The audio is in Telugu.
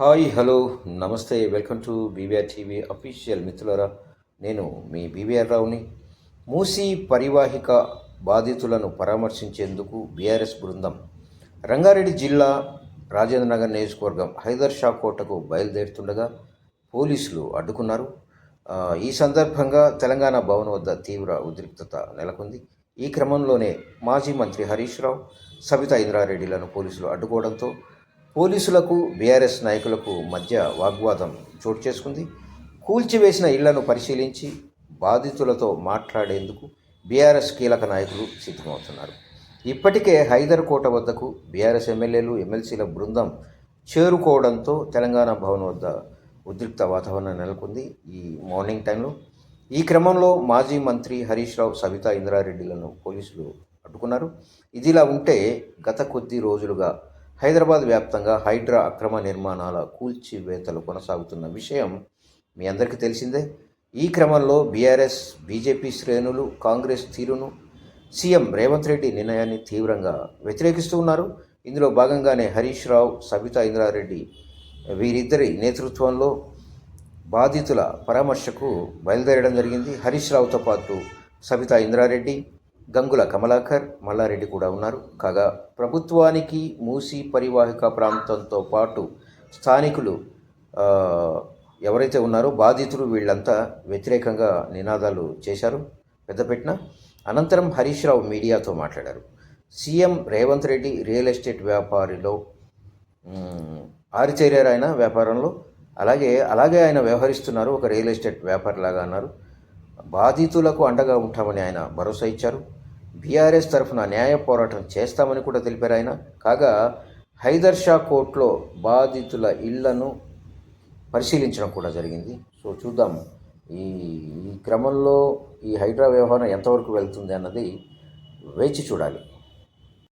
హాయ్ హలో నమస్తే welcome to BVR TV official మిత్రులరా. నేను మీ బీవీఆర్ రావుని. మూసీ పరివాహిక బాధితులను పరామర్శించేందుకు బీఆర్ఎస్ బృందం రంగారెడ్డి జిల్లా రాజేంద్రనగర్ నియోజకవర్గం హైదర్ షా కోటకు బయలుదేరుతుండగా పోలీసులు అడ్డుకున్నారు. ఈ సందర్భంగా తెలంగాణ భవన్ వద్ద తీవ్ర ఉద్రిక్తత నెలకొంది. ఈ క్రమంలోనే మాజీ మంత్రి హరీష్ రావు సబితా ఇంద్రారెడ్డిలను పోలీసులు అడ్డుకోవడంతో పోలీసులకు బీఆర్ఎస్ నాయకులకు మధ్య వాగ్వాదం చోటు చేసుకుంది. కూల్చివేసిన ఇళ్ళను పరిశీలించి బాధితులతో మాట్లాడేందుకు బీఆర్ఎస్ కీలక నాయకులు సిద్ధమవుతున్నారు. ఇప్పటికే హైదర్ కోట వద్దకు బీఆర్ఎస్ ఎమ్మెల్యేలు ఎమ్మెల్సీల బృందం చేరుకోవడంతో తెలంగాణ భవన్ వద్ద ఉద్రిక్త వాతావరణం నెలకొంది ఈ మార్నింగ్ టైంలో. ఈ క్రమంలో మాజీ మంత్రి హరీష్ రావు సవితా ఇంద్రారెడ్డిలను పోలీసులు అడ్డుకున్నారు. ఇదిలా ఉంటే గత కొద్ది రోజులుగా హైదరాబాద్ వ్యాప్తంగా హైడ్రా అక్రమ నిర్మాణాల కూల్చివేతలు కొనసాగుతున్న విషయం మీ అందరికీ తెలిసిందే. ఈ క్రమంలో బీఆర్ఎస్ బీజేపీ శ్రేణులు కాంగ్రెస్ తీరును సీఎం రేవంత్ రెడ్డి నిర్ణయాన్ని తీవ్రంగా వ్యతిరేకిస్తూ ఉన్నారు. ఇందులో భాగంగానే హరీష్ రావు సబితా ఇంద్రారెడ్డి వీరిద్దరి నేతృత్వంలో బాధితుల పరామర్శకు బయలుదేరడం జరిగింది. హరీష్ రావుతో పాటు సబితా ఇంద్రారెడ్డి గంగుల కమలాకర్ మల్లారెడ్డి కూడా ఉన్నారు. కాగా ప్రభుత్వానికి మూసి పరివాహిక ప్రాంతంతో పాటు స్థానికులు ఎవరైతే ఉన్నారో బాధితులు వీళ్ళంతా వ్యతిరేకంగా నినాదాలు చేశారు. పెద్దపెట్టిన అనంతరం హరీష్ రావు మీడియాతో మాట్లాడారు. CM Revanth Reddy real estate వ్యాపారిలో ఆరిచేరారు ఆయన వ్యాపారంలో. అలాగే అలాగే ఆయన వ్యవహరిస్తున్నారు. ఒక రియల్ ఎస్టేట్ వ్యాపారిలాగా అన్నారు. బాధితులకు అండగా ఉంటామని ఆయన భరోసా ఇచ్చారు. బీఆర్ఎస్ తరఫున న్యాయ పోరాటం చేస్తామని కూడా తెలిపారు ఆయన. కాగా హైదర్ షా కోర్టులో బాధితుల ఇళ్ళను పరిశీలించడం కూడా జరిగింది. సో చూద్దాం. ఈ ఈ క్రమంలో ఈ హైడ్రా వ్యవహారం ఎంతవరకు వెళ్తుంది అన్నది వేచి చూడాలి.